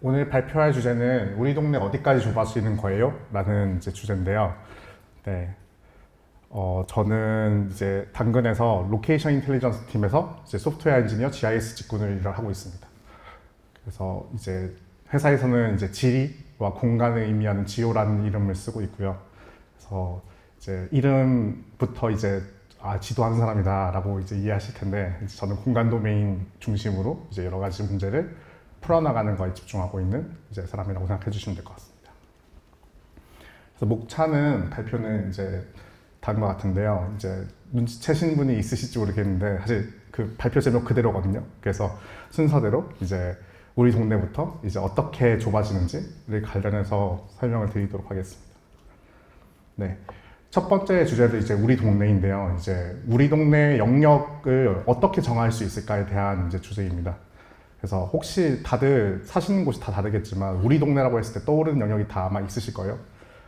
오늘 발표할 주제는 우리 동네 어디까지 좁아지는 거예요? 라는 이제 주제인데요. 네. 어, 저는 이제 당근에서 로케이션 인텔리전스 팀에서 이제 소프트웨어 엔지니어 GIS 직군을 일을 하고 있습니다. 그래서 이제 회사에서는 이제 지리와 공간을 의미하는 지오라는 이름을 쓰고 있고요. 그래서 이제 이름부터 이제 아 지도하는 사람이다라고 이제 이해하실 텐데 이제 저는 공간 도메인 중심으로 이제 여러 가지 문제를 풀어나가는 거에 집중하고 있는 이제 사람이라고 생각해 주시면 될 것 같습니다. 그래서 목차는 발표는 이제 다른 것 같은데요. 이제 눈치채신 분이 있으실지 모르겠는데 사실 그 발표 제목 그대로거든요. 그래서 순서대로 이제 우리 동네부터 이제 어떻게 좁아지는지를 관련해서 설명을 드리도록 하겠습니다. 네. 첫 번째 주제도 이제 우리 동네인데요. 이제 우리 동네 영역을 어떻게 정할 수 있을까에 대한 이제 주제입니다. 그래서 혹시 다들 사시는 곳이 다 다르겠지만 우리 동네라고 했을 때 떠오르는 영역이 다 아마 있으실 거예요.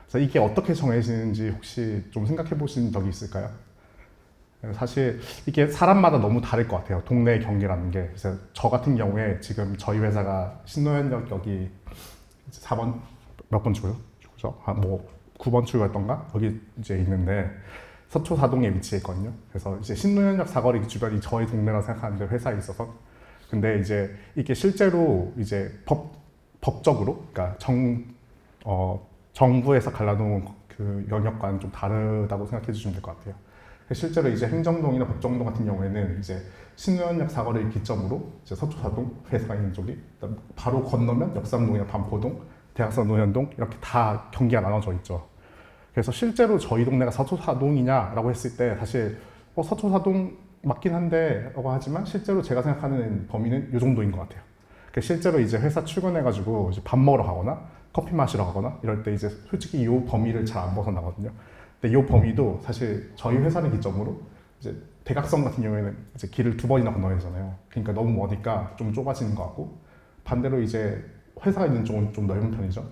그래서 이게 어떻게 정해지는지 혹시 좀 생각해 보신 적이 있을까요? 사실 이게 사람마다 너무 다를 것 같아요. 동네 경계라는 게. 그래서 저 같은 경우에 지금 저희 회사가 신노현역 여기 4번 몇 번 출구요? 그죠? 아 뭐 9번 출구였던가? 여기 이제 있는데 서초 사동에 위치해 있거든요. 그래서 이제 신노현역 사거리 주변이 저희 동네라고 생각하는데 회사에 있어서 근데 이제 이게 실제로 이제 법 법적으로 그러니까 정 어, 정부에서 갈라놓은 그 영역과는 좀 다르다고 생각해 주시면 될 것 같아요. 실제로 이제 행정동이나 법정동 같은 경우에는 이제 신노현역 사거리를 기점으로 이제 서초사동 회사가 있는 쪽이 바로 건너면 역삼동이나 반포동, 대학선 노현동 이렇게 다 경기가 나눠져 있죠. 그래서 실제로 저희 동네가 서초사동이냐라고 했을 때 사실 어, 서초사동 맞긴 한데 라고 하지만 실제로 제가 생각하는 범위는 이 정도인 것 같아요. 그러니까 실제로 이제 회사 출근해가지고 이제 밥 먹으러 가거나 커피 마시러 가거나 이럴 때 이제 솔직히 이 범위를 잘 안 벗어나거든요. 근데 이 범위도 사실 저희 회사를 기점으로 이제 대각선 같은 경우에는 이제 길을 두 번이나 건너야 되잖아요. 그러니까 너무 머니까 좀 좁아지는 것 같고 반대로 이제 회사가 있는 쪽은 좀 넓은 편이죠.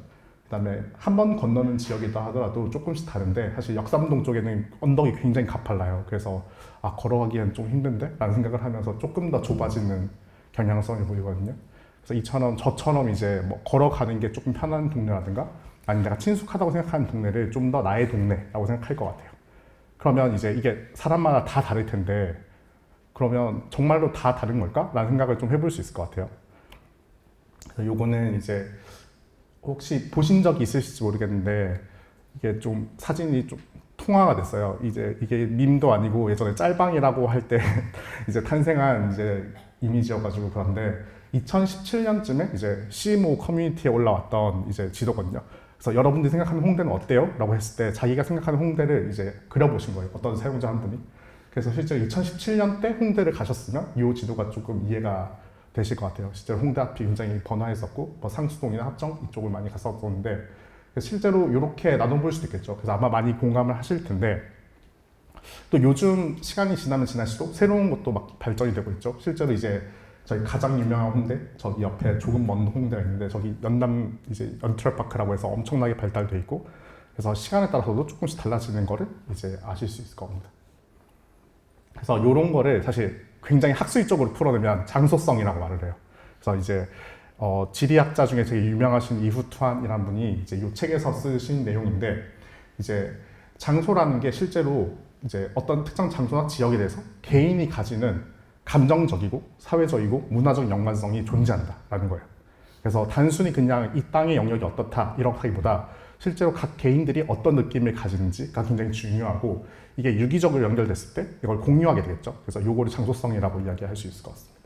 그다음에 한 번 건너는 지역이다 하더라도 조금씩 다른데 사실 역삼동 쪽에는 언덕이 굉장히 가팔라요. 그래서 아 걸어가기엔 좀 힘든데? 라는 생각을 하면서 조금 더 좁아지는 경향성이 보이거든요. 그래서 이처럼 저처럼 이제 뭐 걸어가는 게 조금 편한 동네라든가 아니면 내가 친숙하다고 생각하는 동네를 좀 더 나의 동네라고 생각할 것 같아요. 그러면 이제 이게 사람마다 다 다를 텐데 그러면 정말로 다 다른 걸까? 라는 생각을 좀 해볼 수 있을 것 같아요. 그래서 요거는 이제 혹시 보신 적이 있으실지 모르겠는데 이게 좀 사진이 좀 통화가 됐어요. 이제 이게 밈도 아니고 예전에 짤방이라고 할 때 이제 탄생한 이제 이미지여가지고 그런데 2017년쯤에 이제 CMO 커뮤니티에 올라왔던 이제 지도거든요. 그래서 여러분들이 생각하는 홍대는 어때요? 라고 했을 때 자기가 생각하는 홍대를 이제 그려보신 거예요. 어떤 사용자 한 분이. 그래서 실제로 2017년 때 홍대를 가셨으면 이 지도가 조금 이해가 되실 것 같아요. 실제로 홍대 앞이 굉장히 번화했었고 뭐 상수동이나 합정 이쪽을 많이 갔었는데 실제로 이렇게 나눠볼 수도 있겠죠. 그래서 아마 많이 공감을 하실 텐데 또 요즘 시간이 지나면 지날수록 새로운 것도 막 발전이 되고 있죠. 실제로 이제 저희 가장 유명한 홍대 저기 옆에 조금 먼 홍대가 있는데 저기 연남 이제 연트럴파크라고 해서 엄청나게 발달돼 있고 그래서 시간에 따라서도 조금씩 달라지는 거를 이제 아실 수 있을 겁니다. 그래서 이런 거를 사실 굉장히 학술적으로 풀어내면 장소성이라고 말을 해요. 그래서 이제 어, 지리학자 중에 되게 유명하신 이후투안이라는 분이 이제 이 책에서 쓰신 내용인데 이제 장소라는 게 실제로 이제 어떤 특정 장소나 지역에 대해서 개인이 가지는 감정적이고 사회적이고 문화적 연관성이 존재한다라는 거예요. 그래서 단순히 그냥 이 땅의 영역이 어떻다 이렇다기보다 실제로 각 개인들이 어떤 느낌을 가지는지가 굉장히 중요하고 이게 유기적으로 연결됐을 때 이걸 공유하게 되겠죠. 그래서 요거를 장소성이라고 이야기할 수 있을 것 같습니다.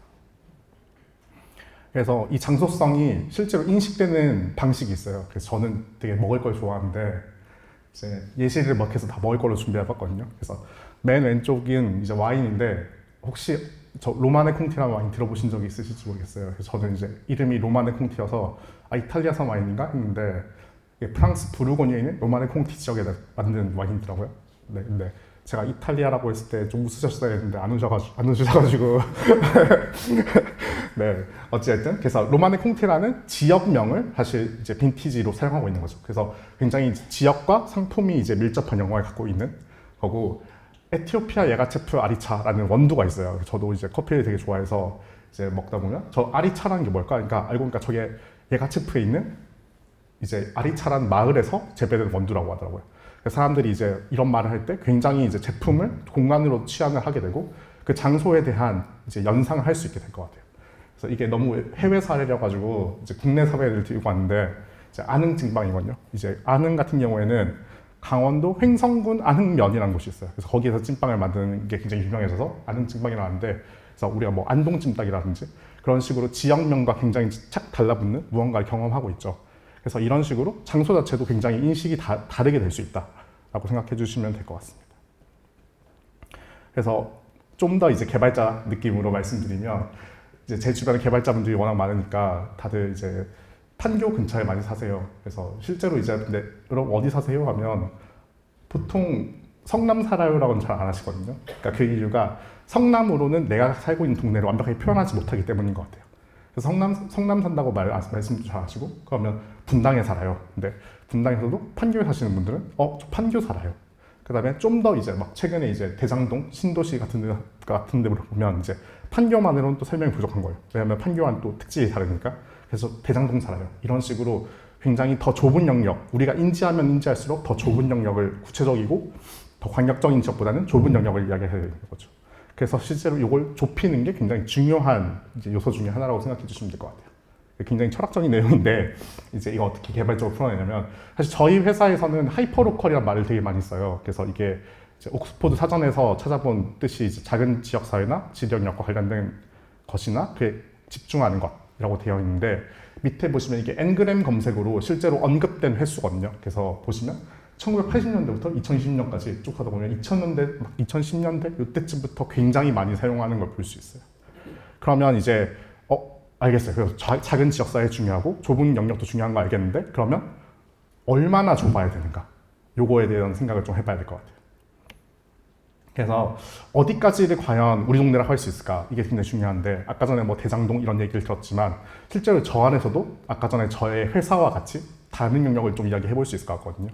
그래서 이 장소성이 실제로 인식되는 방식이 있어요. 그래서 저는 되게 먹을 걸 좋아하는데 이제 예시를 막 해서 다 먹을 걸로 준비해봤거든요. 그래서 맨 왼쪽은 이제 와인인데 혹시 저 로마네 콩티라는 와인 들어보신 적이 있으실지 모르겠어요. 그래서 저는 이제 이름이 로마네 콩티여서 아 이탈리아산 와인인가 했는데 프랑스 부르고니에 있는 로마네 콩티 지역에 만든 와인이더라고요. 네, 근데 제가 이탈리아라고 했을 때 좀 웃으셨어야 했는데 안 웃어가지고 안 웃으셔가지고 네 어찌됐든 그래서 로마네 콩티라는 지역명을 사실 이제 빈티지로 사용하고 있는 거죠. 그래서 굉장히 지역과 상품이 이제 밀접한 연관을 갖고 있는 거고 에티오피아 예가체프 아리차라는 원두가 있어요. 저도 이제 커피를 되게 좋아해서 이제 먹다 보면 저 아리차라는 게 뭘까? 그러니까 알고 보니까 저게 얘가 체프에 있는 이제 아리차란 마을에서 재배된 원두라고 하더라고요. 그래서 사람들이 이제 이런 말을 할 때 굉장히 이제 제품을 공간으로 취향을 하게 되고 그 장소에 대한 이제 연상을 할 수 있게 될 것 같아요. 그래서 이게 너무 해외 사례라 가지고 이제 국내 사례를 들고 왔는데 이제 안흥 찐빵이거든요. 이제 안흥 같은 경우에는 강원도 횡성군 안흥면이라는 곳이 있어요. 그래서 거기에서 찐빵을 만드는 게 굉장히 유명해져서 안흥 찐빵이라고 하는데 그래서 우리가 뭐 안동 찜닭이라든지 그런 식으로 지역명과 굉장히 착 달라붙는 무언가를 경험하고 있죠. 그래서 이런 식으로 장소 자체도 굉장히 인식이 다, 다르게 될 수 있다라고 생각해 주시면 될 것 같습니다. 그래서 좀 더 이제 개발자 느낌으로 말씀드리면 이제 제 주변에 개발자분들이 워낙 많으니까 다들 이제 판교 근처에 많이 사세요. 그래서 실제로 이제 근데 여러분 어디 사세요 하면 보통 성남 살아요라고는 잘 안 하시거든요. 그러니까 그 이유가 성남으로는 내가 살고 있는 동네를 완벽하게 표현하지 못하기 때문인 것 같아요. 그래서 성남 성남 산다고 말, 아, 말씀도 잘 하시고 그러면 분당에 살아요. 근데 분당에서도 판교에 사시는 분들은 어, 저 판교 살아요. 그다음에 좀 더 이제 막 최근에 이제 대장동 신도시 같은 데 같은 데 보면 이제 판교만으로는 또 설명이 부족한 거예요. 왜냐하면 판교와는 또 특징이 다르니까. 그래서 대장동 살아요. 이런 식으로 굉장히 더 좁은 영역, 우리가 인지하면 인지할수록 더 좁은 영역을 구체적이고 더 광역적인 지역보다는 좁은 영역을 이야기해야 되는 거죠. 그래서 실제로 이걸 좁히는 게 굉장히 중요한 요소 중에 하나라고 생각해 주시면 될 것 같아요. 굉장히 철학적인 내용인데 이제 이거 어떻게 개발적으로 풀어내냐면 사실 저희 회사에서는 하이퍼로컬이라는 말을 되게 많이 써요. 그래서 이게 옥스포드 사전에서 찾아본 뜻이 작은 지역 사회나 지역력과 관련된 것이나 그에 집중하는 것이라고 되어 있는데 밑에 보시면 이게 엔그램 검색으로 실제로 언급된 횟수거든요. 그래서 보시면 1980년대부터 2020년까지 쭉 하다 보면 2000년대, 막 2010년대 이때쯤부터 굉장히 많이 사용하는 걸 볼 수 있어요. 그러면 이제 어 알겠어요. 그래서 자- 작은 지역 사회 중요하고 좁은 영역도 중요한 거 알겠는데 그러면 얼마나 좁아야 되는가? 요거에 대한 생각을 좀 해봐야 될 것 같아요. 그래서 어디까지를 과연 우리 동네를 할수 있을까? 이게 굉장히 중요한데 아까 전에 뭐 대장동 이런 얘기를 들었지만 실제로 저 안에서도 아까 전에 저의 회사와 같이 다른 영역을 좀 이야기해 볼 수 있을 것 같거든요.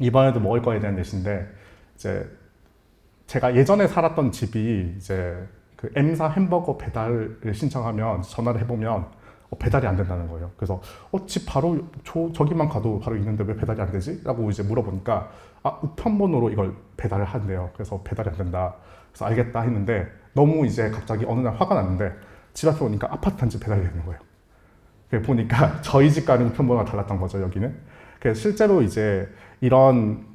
이번에도 먹을 거에 대한 예시인데 이제 제가 예전에 살았던 집이 이제 그 M사 햄버거 배달을 신청하면 전화를 해보면 어, 배달이 안 된다는 거예요. 그래서 어, 집 바로 저, 저기만 가도 바로 있는데 왜 배달이 안 되지? 라고 이제 물어보니까 아, 우편번호로 이걸 배달을 한대요. 그래서 배달이 안 된다. 그래서 알겠다 했는데 너무 이제 갑자기 어느 날 화가 났는데 집 앞에 오니까 아파트 단지 배달이 되는 거예요. 그래 보니까 저희 집과는 우편번호가 달랐던 거죠, 여기는. 그래서 실제로 이제 이런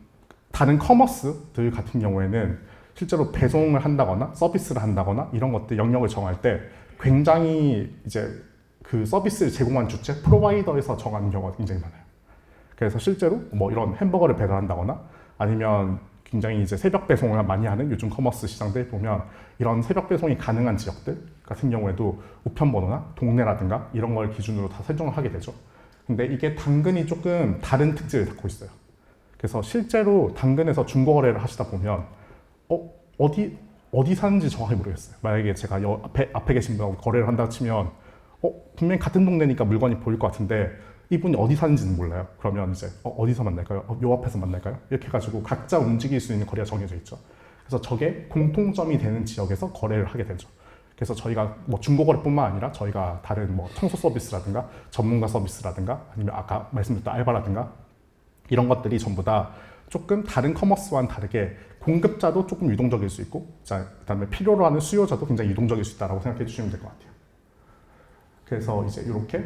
다른 커머스들 같은 경우에는 실제로 배송을 한다거나 서비스를 한다거나 이런 것들 영역을 정할 때 굉장히 이제 그 서비스를 제공한 주체 프로바이더에서 정하는 경우가 굉장히 많아요. 그래서 실제로 뭐 이런 햄버거를 배달한다거나 아니면 굉장히 이제 새벽 배송을 많이 하는 요즘 커머스 시장들 보면 이런 새벽 배송이 가능한 지역들 같은 경우에도 우편번호나 동네라든가 이런 걸 기준으로 다 설정을 하게 되죠. 근데 이게 당근이 조금 다른 특질을 갖고 있어요. 그래서 실제로 당근에서 중고 거래를 하시다 보면 어 어디 어디 사는지 정확히 모르겠어요. 만약에 제가 여 앞에 앞에 계신 분하고 거래를 한다 치면 어 분명히 같은 동네니까 물건이 보일 것 같은데 이분이 어디 사는지는 몰라요. 그러면 이제 어, 어디서 만날까요? 어, 요 앞에서 만날까요? 이렇게 해가지고 각자 움직일 수 있는 거리가 정해져 있죠. 그래서 저게 공통점이 되는 지역에서 거래를 하게 되죠. 그래서 저희가 뭐 중고거래뿐만 아니라 저희가 다른 뭐 청소 서비스라든가 전문가 서비스라든가 아니면 아까 말씀드렸던 알바라든가 이런 것들이 전부 다 조금 다른 커머스와는 다르게 공급자도 조금 유동적일 수 있고 자 그다음에 필요로 하는 수요자도 굉장히 유동적일 수 있다라고 생각해 주시면 될 것 같아요. 그래서 이제 이렇게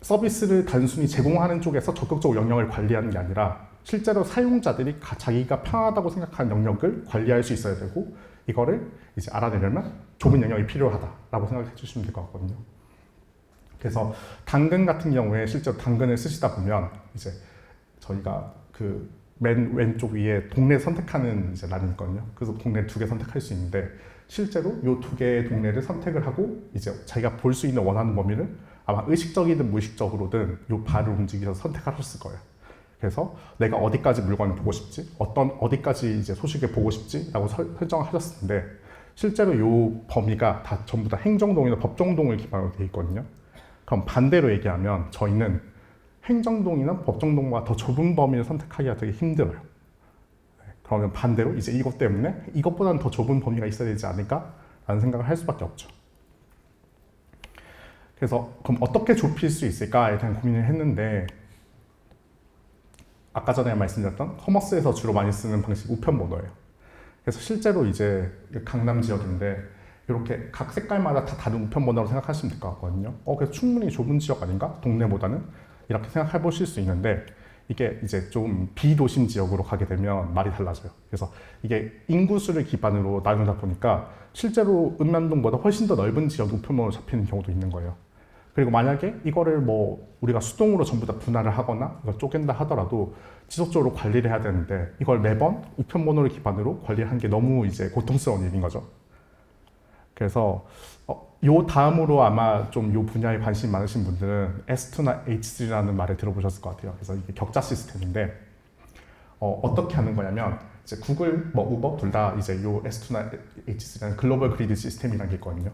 서비스를 단순히 제공하는 쪽에서 적극적으로 영역을 관리하는 게 아니라 실제로 사용자들이 가- 자기가 편하다고 생각하는 영역을 관리할 수 있어야 되고 이거를 이제 알아내려면 좁은 영역이 필요하다라고 생각해 주시면 될 것 같거든요. 그래서 당근 같은 경우에 실제로 당근을 쓰시다 보면 이제 저희가 그 맨 왼쪽 위에 동네 선택하는 이제欄이 있거든요. 그래서 동네 두 개 선택할 수 있는데 실제로 이 두 개의 동네를 선택을 하고 이제 자기가 볼 수 있는 원하는 범위를 아마 의식적이든 무의식적으로든 이 발을 움직여서 선택하셨을 거예요. 그래서 내가 어디까지 물건을 보고 싶지, 어떤 어디까지 이제 소식을 보고 싶지라고 설- 설정하셨을 텐데 실제로 이 범위가 다 전부 다 행정동이나 법정동을 기반으로 되어 있거든요. 그럼 반대로 얘기하면 저희는 행정동이나 법정동과 더 좁은 범위를 선택하기가 되게 힘들어요. 네, 그러면 반대로 이제 이것 때문에 이것보다는 더 좁은 범위가 있어야 되지 않을까라는 생각을 할 수밖에 없죠. 그래서 그럼 어떻게 좁힐 수 있을까에 대한 고민을 했는데 아까 전에 말씀드렸던 커머스에서 주로 많이 쓰는 방식 우편 번호예요. 그래서 실제로 이제 강남 지역인데 이렇게 각 색깔마다 다 다른 우편 번호로 생각하시면 될 것 같거든요. 어, 그래서 충분히 좁은 지역 아닌가? 동네보다는 이렇게 생각해 보실 수 있는데 이게 이제 좀 비도심 지역으로 가게 되면 말이 달라져요. 그래서 이게 인구수를 기반으로 나누다 보니까 실제로 읍면동보다 훨씬 더 넓은 지역 우편번호로 잡히는 경우도 있는 거예요. 그리고 만약에 이거를 뭐 우리가 수동으로 전부 다 분할을 하거나 이걸 쪼갠다 하더라도 지속적으로 관리를 해야 되는데 이걸 매번 우편번호를 기반으로 관리하는 게 너무 이제 고통스러운 일인 거죠. 그래서 어, 요 다음으로 아마 좀 요 분야에 관심 많으신 분들은 S2나 H3라는 말을 들어보셨을 것 같아요. 그래서 이게 격자 시스템인데 어, 어떻게 하는 거냐면 이제 구글, 뭐 우버 둘 다 이제 요 S2나 H3라는 글로벌 그리드 시스템이라는 게 있거든요.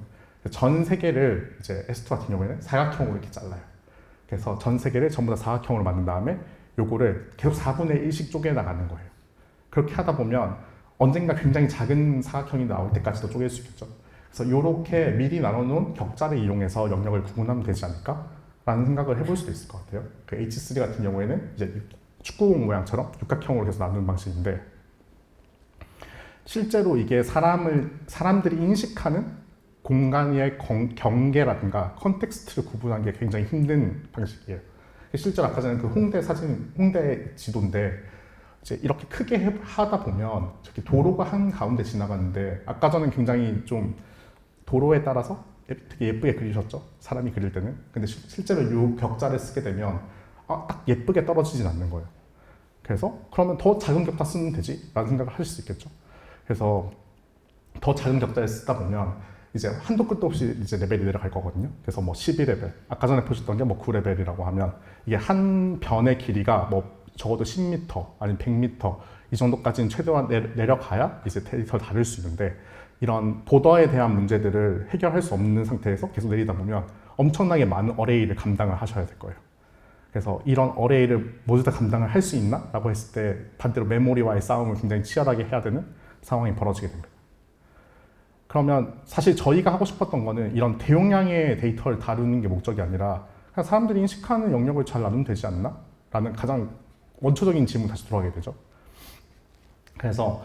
전 세계를 이제 S2 같은 경우에는 사각형으로 이렇게 잘라요. 그래서 전 세계를 전부 다 사각형으로 만든 다음에 요거를 계속 4분의 1씩 쪼개 나가는 거예요. 그렇게 하다 보면 언젠가 굉장히 작은 사각형이 나올 때까지도 쪼갤 수 있겠죠. 그래서 이렇게 미리 나눠놓은 격자를 이용해서 영역을 구분하면 되지 않을까 라는 생각을 해볼 수도 있을 것 같아요. 그 H3 같은 경우에는 이제 축구공 모양처럼 육각형으로 계속 나누는 방식인데 실제로 이게 사람을 사람들이 인식하는 공간의 경, 경계라든가 컨텍스트를 구분하는 게 굉장히 힘든 방식이에요. 실제로 아까 전에 그 홍대 사진, 홍대 지도인데 이제 이렇게 크게 해- 하다 보면 저기 도로가 한 가운데 지나가는데 아까 전에 굉장히 좀 도로에 따라서 예- 되게 예쁘게 그리셨죠? 사람이 그릴 때는. 근데 시- 실제로 이 격자를 쓰게 되면 아, 딱 예쁘게 떨어지진 않는 거예요. 그래서 그러면 더 작은 격자 쓰면 되지? 라는 생각을 하실 수 있겠죠. 그래서 더 작은 격자를 쓰다 보면 이제 한도 끝도 없이 이제 레벨이 내려갈 거거든요. 그래서 뭐 12레벨, 아까 전에 보셨던 게 뭐 9레벨이라고 하면 이게 한 변의 길이가 뭐 적어도 10m 아니면 100m 이 정도까지는 최대한 내, 내려가야 이제 데이터를 다룰 수 있는데 이런 보더에 대한 문제들을 해결할 수 없는 상태에서 계속 내리다 보면 엄청나게 많은 어레이를 감당을 하셔야 될 거예요. 그래서 이런 어레이를 모두 다 감당을 할 수 있나? 라고 했을 때 반대로 메모리와의 싸움을 굉장히 치열하게 해야 되는 상황이 벌어지게 됩니다. 그러면 사실 저희가 하고 싶었던 거는 이런 대용량의 데이터를 다루는 게 목적이 아니라 그냥 사람들이 인식하는 영역을 잘 나누면 되지 않나? 라는 가장 원초적인 질문 다시 돌아가게 되죠. 그래서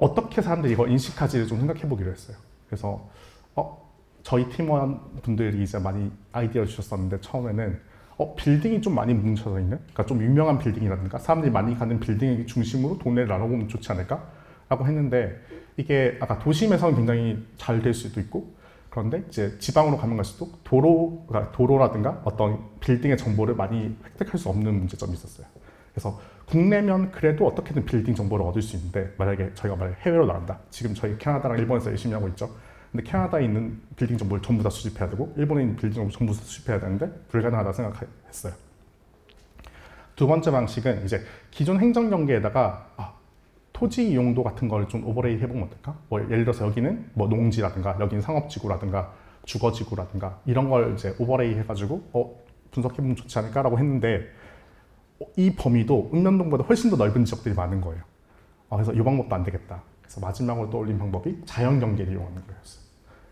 어, 떻게 사람들이 이걸 인식하지를 좀 생각해 보기로 했어요. 그래서 어, 저희 팀원 분들이 이제 많이 아이디어를 주셨었는데 처음에는 어, 빌딩이 좀 많이 뭉쳐져 있는, 그러니까 좀 유명한 빌딩이라든가 사람들이 많이 가는 빌딩 중심으로 동네를 나눠보면 좋지 않을까? 라고 했는데 이게 아까 도심에서는 굉장히 잘 될 수도 있고 그런데 이제 지방으로 가면 갈수록 도로, 그러니까 도로라든가 어떤 빌딩의 정보를 많이 획득할 수 없는 문제점이 있었어요. 그래서 국내면 그래도 어떻게든 빌딩 정보를 얻을 수 있는데 만약에 저희가 만약 해외로 나간다. 지금 저희 캐나다랑 일본에서 열심히 하고 있죠. 근데 캐나다에 있는 빌딩 정보를 전부 다 수집해야 되고 일본에 있는 빌딩 정보 전부 다 수집해야 되는데 불가능하다 생각했어요. 두 번째 방식은 이제 기존 행정 경계에다가 아, 토지 이용도 같은 걸 좀 오버레이 해보면 어떨까? 뭐 예를 들어서 여기는 뭐 농지라든가 여기는 상업지구라든가 주거지구라든가 이런 걸 이제 오버레이 해가지고 어, 분석해보면 좋지 않을까라고 했는데 어, 이 범위도 읍면동보다 훨씬 더 넓은 지역들이 많은 거예요. 어, 그래서 이 방법도 안 되겠다. 그래서 마지막으로 떠올린 방법이 자연 경계를 이용하는 거였어요.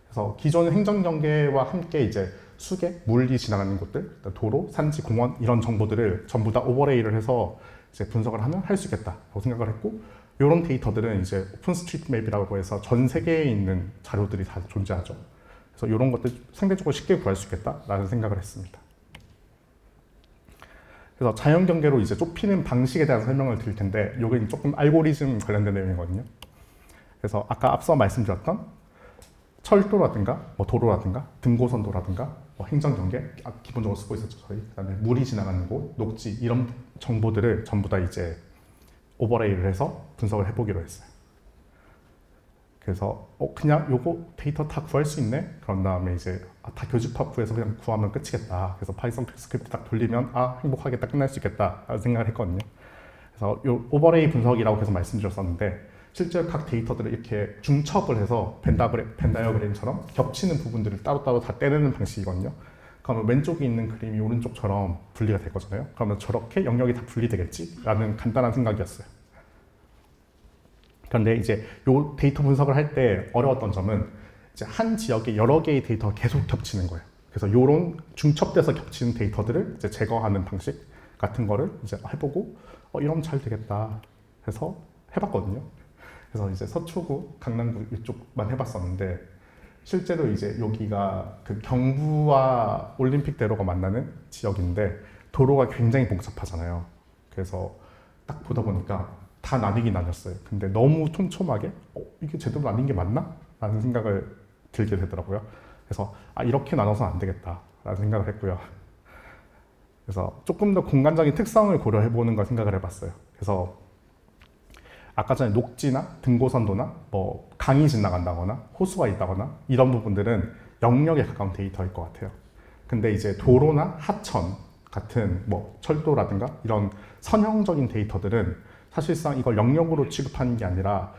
그래서 기존 행정 경계와 함께 이제 수계, 물이 지나가는 곳들, 도로, 산지, 공원 이런 정보들을 전부 다 오버레이를 해서 이제 분석을 하면 할 수 있겠다라고 생각을 했고 이런 데이터들은 이제 오픈 스트리트 맵이라고 해서 전 세계에 있는 자료들이 다 존재하죠. 그래서 이런 것들 상대적으로 쉽게 구할 수 있겠다라는 생각을 했습니다. 그래서 자연 경계로 이제 좁히는 방식에 대한 설명을 드릴 텐데 이건 조금 알고리즘 관련된 내용이거든요. 그래서 아까 앞서 말씀드렸던 철도라든가 뭐 도로라든가 등고선도라든가 뭐 행정 경계 아, 기본적으로 쓰고 있었죠 저희. 그다음에 물이 지나가는 곳, 녹지 이런 정보들을 전부 다 이제 오버레이를 해서 분석을 해보기로 했어요. 그래서 어 그냥 요거 데이터 다 구할 수 있네. 그런 다음에 이제 아, 다 교집합 구해서 그냥 구하면 끝이겠다. 그래서 파이썬 스크립트 딱 돌리면 아 행복하겠다 끝날 수 있겠다 라는 생각을 했거든요. 그래서 요 오버레이 분석이라고 계속 말씀드렸었는데 실제로 각 데이터들을 이렇게 중첩을 해서 벤다이어그램처럼 겹치는 부분들을 따로따로 다 떼내는 방식이거든요. 그러면 왼쪽에 있는 그림이 오른쪽처럼 분리가 될 거잖아요. 그러면 저렇게 영역이 다 분리되겠지 라는 간단한 생각이었어요. 그런데 이제 요 데이터 분석을 할 때 어려웠던 점은 이제 한 지역에 여러 개의 데이터가 계속 겹치는 거예요. 그래서 이런 중첩돼서 겹치는 데이터들을 이제 제거하는 방식 같은 거를 이제 해보고 어, 이러면 잘 되겠다 해서 해봤거든요. 그래서 이제 서초구, 강남구 이쪽만 해봤었는데 실제로 이제 여기가 그 경부와 올림픽대로가 만나는 지역인데 도로가 굉장히 복잡하잖아요. 그래서 딱 보다 보니까 다 나뉘긴 나뉘었어요. 근데 너무 촘촘하게 어, 이게 제대로 나뉜 게 맞나? 라는 생각을 들게 되더라고요. 그래서 아 이렇게 나눠서는 안 되겠다라는 생각을 했고요. 그래서 조금 더 공간적인 특성을 고려해 보는 걸 생각을 해봤어요. 그래서 아까 전에 녹지나 등고선도나 뭐 강이 지나간다거나 호수가 있다거나 이런 부분들은 영역에 가까운 데이터일 것 같아요. 근데 이제 도로나 하천 같은 뭐 철도라든가 이런 선형적인 데이터들은 사실상 이걸 영역으로 취급하는 게 아니라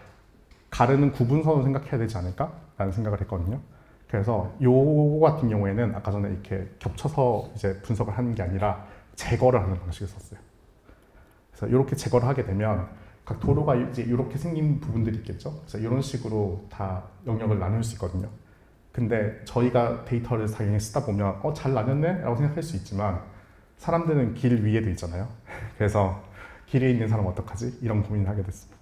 가르는 구분선으로 생각해야 되지 않을까라는 생각을 했거든요. 그래서 요거 같은 경우에는 아까 전에 이렇게 겹쳐서 이제 분석을 하는 게 아니라 제거를 하는 방식을 썼어요. 그래서 이렇게 제거를 하게 되면 각 도로가 이제 이렇게 생긴 부분들이 있겠죠. 그래서 이런 식으로 다 영역을 나눌 수 있거든요. 근데 저희가 데이터를 당연히 쓰다 보면 어 잘 나눴네? 라고 생각할 수 있지만 사람들은 길 위에도 있잖아요. 그래서 길에 있는 사람 어떡하지? 이런 고민을 하게 됐습니다.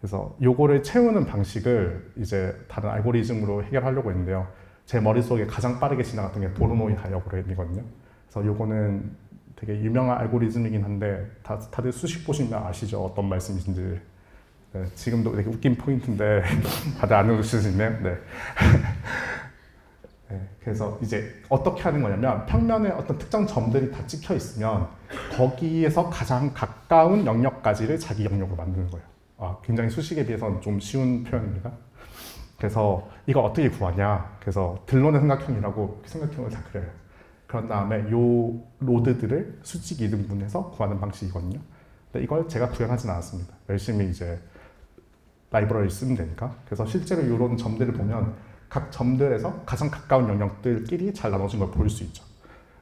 그래서 요거를 채우는 방식을 이제 다른 알고리즘으로 해결하려고 했는데요. 제 머릿속에 가장 빠르게 지나갔던 게 도로노이 다이어그램이거든요. 그래서 요거는 되게 유명한 알고리즘이긴 한데 다, 다들 수식 보시면 아시죠? 어떤 말씀이신지. 네, 지금도 되게 웃긴 포인트인데 다들 안 웃으시네요. 네. 네, 그래서 이제 어떻게 하는 거냐면 평면에 어떤 특정 점들이 다 찍혀 있으면 거기에서 가장 가까운 영역까지를 자기 영역으로 만드는 거예요. 아, 굉장히 수식에 비해서는 좀 쉬운 표현입니다. 그래서 이걸 어떻게 구하냐? 그래서 들러는 삼각형이라고 삼각형을 다 그려요. 그런 다음에 요 로드들을 수직 이등분해서 구하는 방식이거든요. 근데 이걸 제가 구현하진 않았습니다. 열심히 이제 라이브러리 쓰면 되니까. 그래서 실제로 이런 점들을 보면 각 점들에서 가장 가까운 영역들끼리 잘 나눠진 걸 볼 수 있죠.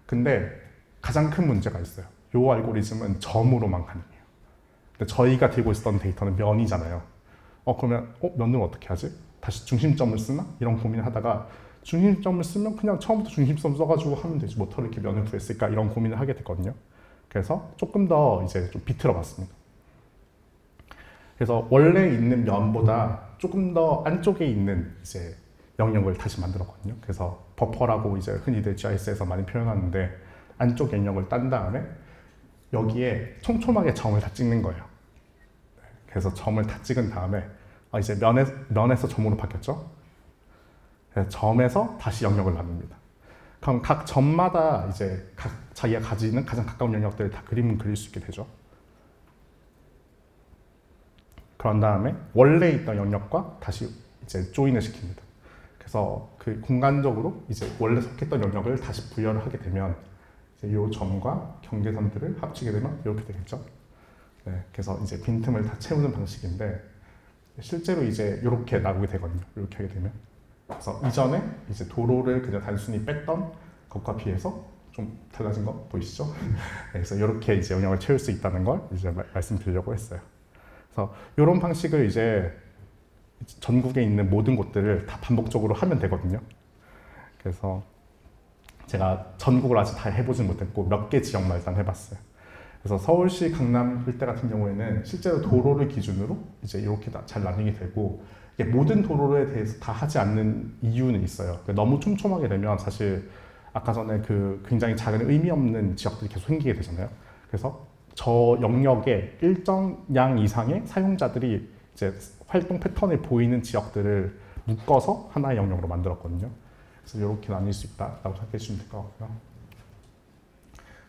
근데 가장 큰 문제가 있어요. 요 알고리즘은 점으로만 가능해요. 근데 저희가 들고 있었던 데이터는 면이잖아요. 어 그러면 어 면을 어떻게 하지? 다시 중심점을 쓰나? 이런 고민을 하다가 중심점을 쓰면 그냥 처음부터 중심점 써가지고 하면 되지 뭐터 이렇게 면을 구했을까 이런 고민을 하게 됐거든요. 그래서 조금 더 이제 좀 비틀어 봤습니다. 그래서 원래 있는 면보다 조금 더 안쪽에 있는 이제 영역을 다시 만들었거든요. 그래서 버퍼라고 이제 흔히들 GIS에서 많이 표현하는데 안쪽 영역을 딴 다음에 여기에 촘촘하게 점을 다 찍는 거예요. 네, 그래서 점을 다 찍은 다음에 어, 이제 면에, 면에서 점으로 바뀌었죠. 점에서 다시 영역을 나눕니다. 그럼 각 점마다 이제 각 자기가 가지는 가장 가까운 영역들을 다 그림을 그릴 수 있게 되죠. 그런 다음에 원래 있던 영역과 다시 이제 조인을 시킵니다. 그래서 그 공간적으로 이제 원래 속했던 영역을 다시 부여를 하게 되면 이 점과 경계선들을 합치게 되면 이렇게 되겠죠. 네, 그래서 이제 빈틈을 다 채우는 방식인데 실제로 이제 이렇게 나오게 되거든요. 이렇게 하게 되면. 그래서 이전에 이제 도로를 그냥 단순히 뺐던 것과 비해서 좀 달라진 거 보이시죠? 네, 그래서 이렇게 이제 영역을 채울 수 있다는 걸 이제 말- 말씀드리려고 했어요. 그래서 이런 방식을 이제 전국에 있는 모든 곳들을 다 반복적으로 하면 되거든요. 그래서 제가 전국을 아직 다 해보진 못했고 몇 개 지역만 일단 해봤어요. 그래서 서울시 강남 일대 같은 경우에는 실제로 도로를 기준으로 이제 이렇게 다 잘 나뉘게 되고 모든 도로에 대해서 다 하지 않는 이유는 있어요. 그러니까 너무 촘촘하게 되면 사실 아까 전에 그 굉장히 작은 의미 없는 지역들이 계속 생기게 되잖아요. 그래서 저 영역에 일정 양 이상의 사용자들이 이제 활동 패턴을 보이는 지역들을 묶어서 하나의 영역으로 만들었거든요. 그래서 이렇게 나뉠 수 있다라고 생각해 주시면 될 것 같고요.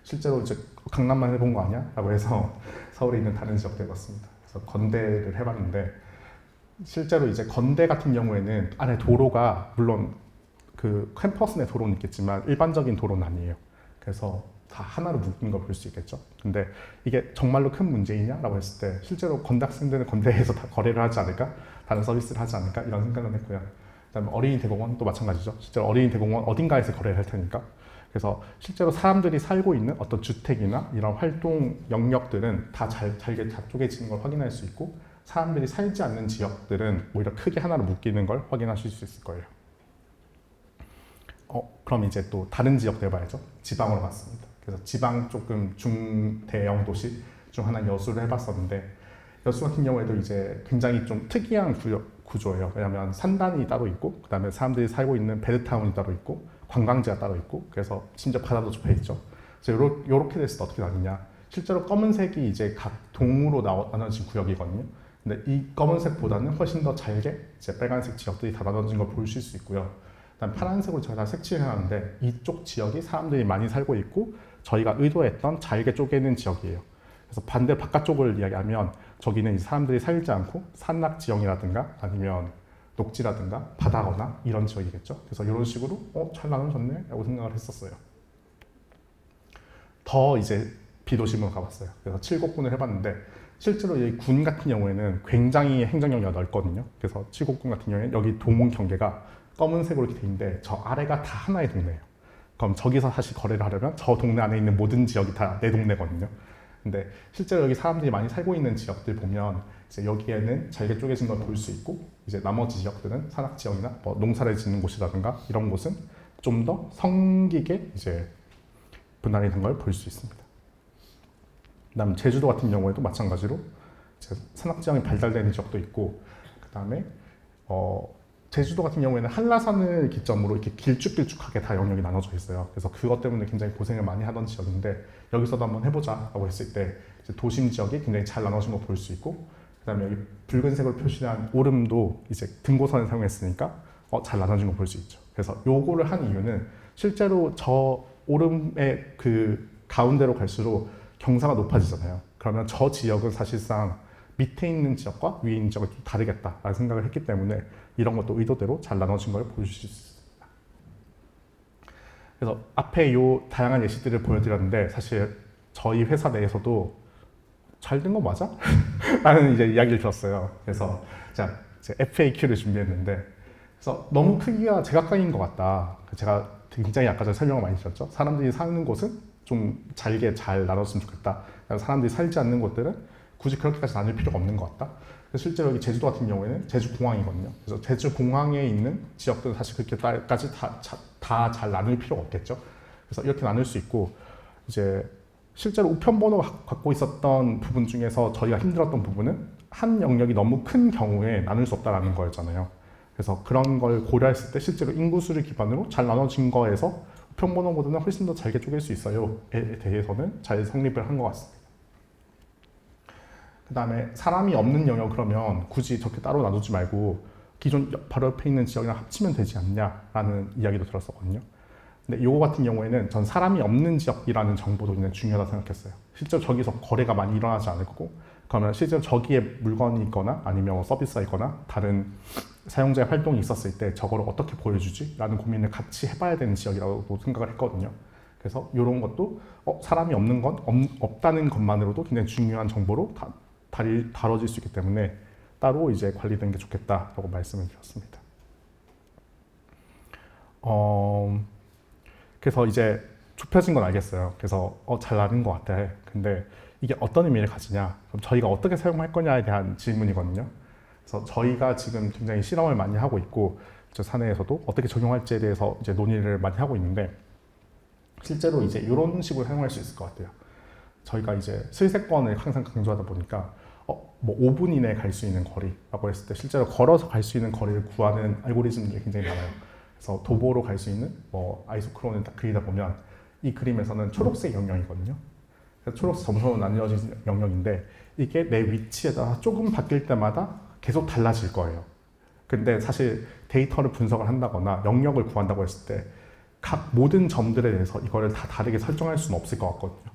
실제로 이제 강남만 해본 거 아니야? 라고 해서 서울에 있는 다른 지역도 해봤습니다. 그래서 건대를 해봤는데 실제로 이제 건대 같은 경우에는 안에 도로가 물론 그 캠퍼스 내 도로는 있겠지만 일반적인 도로는 아니에요. 그래서 다 하나로 묶는 걸볼 수 있겠죠. 근데 이게 정말로 큰 문제이냐라고 했을 때 실제로 학생들은 건대에서 다 거래를 하지 않을까? 다른 서비스를 하지 않을까? 이런 생각을 했고요. 그다음에 어린이 대공원도 마찬가지죠. 실제로 어린이 대공원 어딘가에서 거래를 할 테니까. 그래서 실제로 사람들이 살고 있는 어떤 주택이나 이런 활동 영역들은 다 잘, 잘게 다 쪼개지는 걸 확인할 수 있고 사람들이 살지 않는 지역들은 오히려 크게 하나로 묶이는 걸 확인하실 수 있을 거예요. 어, 그럼 이제 또 다른 지역도 해봐야죠. 지방으로 갔습니다. 그래서 지방 조금 중대형 도시 중 하나 여수를 해봤었는데 여수 같은 경우에도 이제 굉장히 좀 특이한 구조, 구조예요. 왜냐하면 산단이 따로 있고 그다음에 사람들이 살고 있는 베드타운이 따로 있고 관광지가 따로 있고 그래서 심지어 바다도 좁혀 있죠. 그래서 요러, 요렇게 됐을 때 어떻게 나느냐? 실제로 검은색이 이제 각 동으로 나눠- 나눠진 구역이거든요. 근데 이 검은색보다는 훨씬 더 잘게 이제 빨간색 지역들이 다 나눠진 걸 보실 수 있고요. 그다음 파란색으로 제가 다 색칠을 하는데 이쪽 지역이 사람들이 많이 살고 있고 저희가 의도했던 잘게 쪼개는 지역이에요. 그래서 반대 바깥쪽을 이야기하면 저기는 사람들이 살지 않고 산락 지형이라든가 아니면 녹지라든가 바다거나 이런 지역이겠죠. 그래서 이런 식으로 어, 잘 나눠졌네 라고 생각을 했었어요. 더 이제 비도심으로 가봤어요. 그래서 칠곡군을 해봤는데 실제로 이 군 같은 경우에는 굉장히 행정력이 넓거든요. 그래서 칠곡군 같은 경우에는 여기 동문 경계가 검은색으로 이렇게 돼 있는데 저 아래가 다 하나의 동네예요. 그럼 저기서 다시 거래를 하려면 저 동네 안에 있는 모든 지역이 다 내 동네거든요. 근데 실제로 여기 사람들이 많이 살고 있는 지역들 보면 이제 여기에는 잘게 쪼개진 걸 볼 수 있고 이제 나머지 지역들은 산악 지역이나 뭐 농사를 짓는 곳이라든가 이런 곳은 좀 더 성기게 이제 분할이 된 걸 볼 수 있습니다. 그다음 제주도 같은 경우에도 마찬가지로 산악 지형이 발달되는 지역도 있고 그다음에 어 제주도 같은 경우에는 한라산을 기점으로 이렇게 길쭉길쭉하게 다 영역이 나눠져 있어요. 그래서 그것 때문에 굉장히 고생을 많이 하던 지역인데 여기서도 한번 해보자라고 했을 때 도심 지역이 굉장히 잘 나눠진 거 볼 수 있고 그다음에 여기 붉은색으로 표시한 오름도 이제 등고선을 사용했으니까 어, 잘 나눠진 거 볼 수 있죠. 그래서 요거를 한 이유는 실제로 저 오름의 그 가운데로 갈수록 경사가 높아지잖아요. 그러면 저 지역은 사실상 밑에 있는 지역과 위에 있는 지역이 좀 다르겠다라는 생각을 했기 때문에 이런 것도 의도대로 잘 나눠진 걸 보실 수 있습니다. 그래서 앞에 요 다양한 예시들을 보여드렸는데 사실 저희 회사 내에서도 잘 된 거 맞아? 라는 이제 이야기를 들었어요. 그래서 자 FAQ를 준비했는데 그래서 너무 크기가 제각각인 것 같다. 제가 굉장히 아까 전에 설명을 많이 드렸죠. 사람들이 사는 곳은 좀 잘게 잘 나눴으면 좋겠다. 사람들이 살지 않는 곳들은 굳이 그렇게까지 나눌 필요가 없는 것 같다. 그래서 실제로 여기 제주도 같은 경우에는 제주 공항이거든요. 그래서 제주 공항에 있는 지역들은 사실 그렇게까지 다 잘 나눌 필요가 없겠죠. 그래서 이렇게 나눌 수 있고 이제 실제로 우편번호 갖고 있었던 부분 중에서 저희가 힘들었던 부분은 한 영역이 너무 큰 경우에 나눌 수 없다라는 거였잖아요. 그래서 그런 걸 고려했을 때 실제로 인구수를 기반으로 잘 나눠진 거에서 우편번호보다는 훨씬 더 잘게 쪼갤 수 있어요에 대해서는 잘 성립을 한 것 같습니다. 그 다음에 사람이 없는 영역 그러면 굳이 저렇게 따로 나누지 말고 기존 바로 옆에 있는 지역이랑 합치면 되지 않냐라는 이야기도 들었었거든요. 근데 요거 같은 경우에는 전 사람이 없는 지역이라는 정보도 굉장히 중요하다 생각했어요. 실제로 저기서 거래가 많이 일어나지 않을 거고 그러면 실제로 저기에 물건이 있거나 아니면 뭐 서비스가 있거나 다른 사용자의 활동이 있었을 때 저거를 어떻게 보여주지? 라는 고민을 같이 해봐야 되는 지역이라고 생각을 했거든요. 그래서 이런 것도 어, 사람이 없는 건 없, 다는 것만으로도 굉장히 중요한 정보로 다, 다리, 다뤄질 수 있기 때문에 따로 이제 관리되는 게 좋겠다라고 말씀을 드렸습니다. 어, 그래서 이제 좁혀진 건 알겠어요. 그래서 어, 잘 나는 것 같아. 근데 이게 어떤 의미를 가지냐? 그럼 저희가 어떻게 사용할 거냐에 대한 질문이거든요. 그래서 저희가 지금 굉장히 실험을 많이 하고 있고 저 사내에서도 어떻게 적용할지에 대해서 이제 논의를 많이 하고 있는데 실제로 이제 이런 식으로 사용할 수 있을 것 같아요. 저희가 이제 슬세권을 항상 강조하다 보니까 어, 뭐 5분 이내에 갈 수 있는 거리라고 했을 때 실제로 걸어서 갈 수 있는 거리를 구하는 알고리즘들이 굉장히 많아요. 그래서 도보로 갈 수 있는 뭐 아이소크론을 딱 그리다 보면 이 그림에서는 초록색 영역이거든요. 초록색 점선으로 나뉘어진 영역인데 이게 내 위치에 따라 조금 바뀔 때마다 계속 달라질 거예요. 근데 사실 데이터를 분석을 한다거나 영역을 구한다고 했을 때 각 모든 점들에 대해서 이거를 다 다르게 설정할 수는 없을 것 같거든요.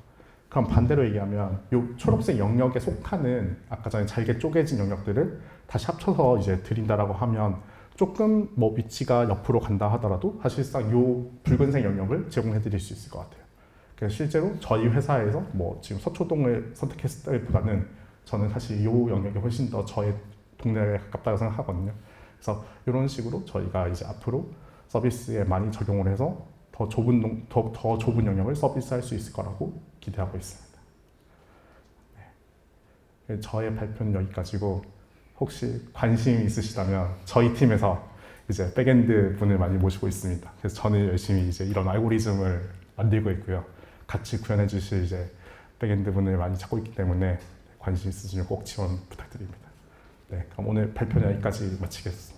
그럼 반대로 얘기하면 이 초록색 영역에 속하는 아까 전에 잘게 쪼개진 영역들을 다시 합쳐서 이제 드린다라고 하면 조금 뭐 위치가 옆으로 간다 하더라도 사실상 이 붉은색 영역을 제공해 드릴 수 있을 것 같아요. 그래서 실제로 저희 회사에서 뭐 지금 서초동을 선택했을 때보다는 저는 사실 이 영역이 훨씬 더 저의 동네에 가깝다고 생각하거든요. 그래서 이런 식으로 저희가 이제 앞으로 서비스에 많이 적용을 해서 더 좁은 더, 더 좁은 영역을 서비스할 수 있을 거라고 기대하고 있습니다. 네. 저의 발표는 여기까지고 혹시 관심 있으시다면 저희 팀에서 이제 백엔드 분을 많이 모시고 있습니다. 그래서 저는 열심히 이제 이런 알고리즘을 만들고 있고요. 같이 구현해 주실 이제 백엔드 분을 많이 찾고 있기 때문에 관심 있으시면 꼭 지원 부탁드립니다. 네, 그럼 오늘 발표는 여기까지 마치겠습니다.